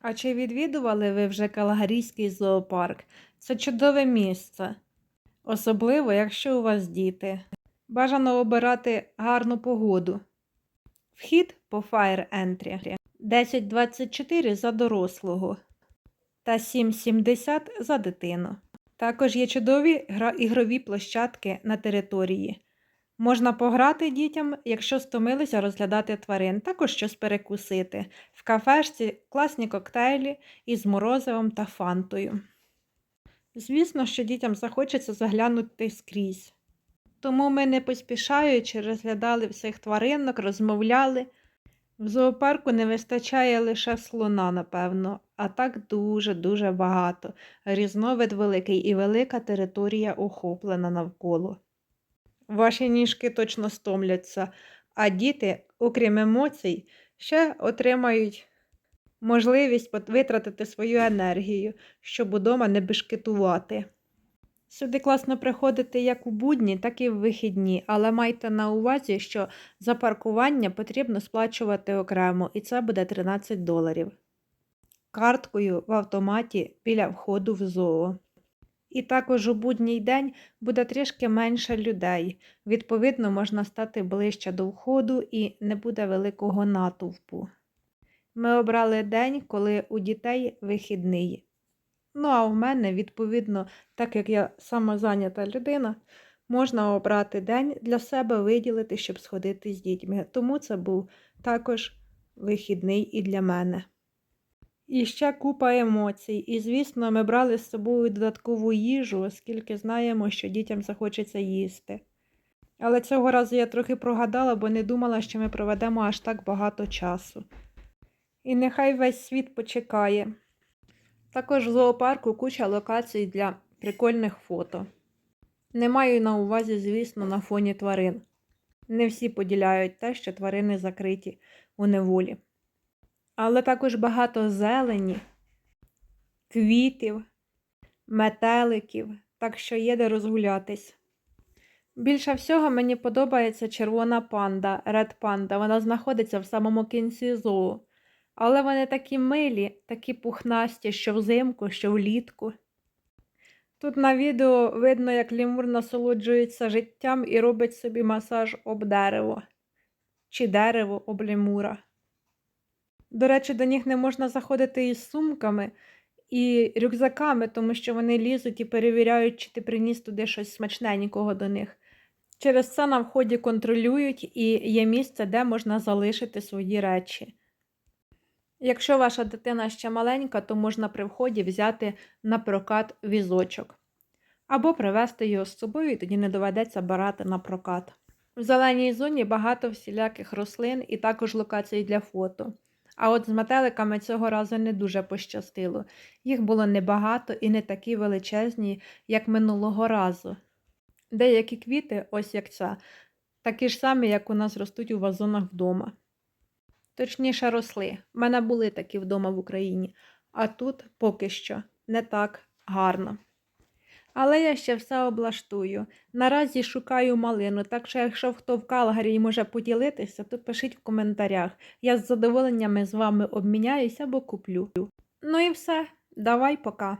А чи відвідували ви вже Калгарійський зоопарк? Це чудове місце. Особливо, якщо у вас діти. Бажано обирати гарну погоду. Вхід по Fire Entry 1024 за дорослого та 7,70 за дитину. Також є чудові ігрові площадки на території. Можна пограти дітям, якщо стомилися розглядати тварин, також щось перекусити. В кафешці класні коктейлі із морозивом та фантою. Звісно, що дітям захочеться заглянути скрізь. Тому ми, не поспішаючи, розглядали всіх тваринок, розмовляли. В зоопарку не вистачає лише слона, напевно, а так дуже-дуже багато. Різновид великий і велика територія охоплена навколо. Ваші ніжки точно стомляться, а діти, окрім емоцій, ще отримають можливість витратити свою енергію, щоб удома не бешкетувати. Сюди класно приходити як у будні, так і в вихідні, але майте на увазі, що за паркування потрібно сплачувати окремо, і це буде 13 доларів. Карткою в автоматі біля входу в зоо. І також у будній день буде трішки менше людей. Відповідно, можна стати ближче до входу і не буде великого натовпу. Ми обрали день, коли у дітей вихідний. Ну, а в мене, відповідно, так як я самозайнята людина, можна обрати день для себе виділити, щоб сходити з дітьми. Тому це був також вихідний і для мене. І ще купа емоцій. І, звісно, ми брали з собою додаткову їжу, оскільки знаємо, що дітям захочеться їсти. Але цього разу я трохи прогадала, бо не думала, що ми проведемо аж так багато часу. І нехай весь світ почекає. Також в зоопарку куча локацій для прикольних фото. Не маю на увазі, звісно, на фоні тварин. Не всі поділяють те, що тварини закриті у неволі. Але також багато зелені, квітів, метеликів, так що є де розгулятись. Більше всього мені подобається червона панда, ред панда. Вона знаходиться в самому кінці зоо. Але вони такі милі, такі пухнасті, що взимку, що влітку. Тут на відео видно, як лімур насолоджується життям і робить собі масаж об дерево чи дерево об лімура. До речі, до них не можна заходити із сумками і рюкзаками, тому що вони лізуть і перевіряють, чи ти приніс туди щось смачненького до них. Через це на вході контролюють і є місце, де можна залишити свої речі. Якщо ваша дитина ще маленька, то можна при вході взяти на прокат візочок. Або привезти його з собою, і тоді не доведеться брати на прокат. В зеленій зоні багато всіляких рослин і також локацій для фото. А от з метеликами цього разу не дуже пощастило. Їх було небагато і не такі величезні, як минулого разу. Деякі квіти, ось як ця, такі ж самі, як у нас ростуть у вазонах вдома. Точніше, росли. У мене були такі вдома в Україні, а тут поки що не так гарно. Але я ще все облаштую. Наразі шукаю малину, так що якщо хто в Калгарі може поділитися, то пишіть в коментарях. Я з задоволеннями з вами обміняюся або куплю. Ну і все, давай пока.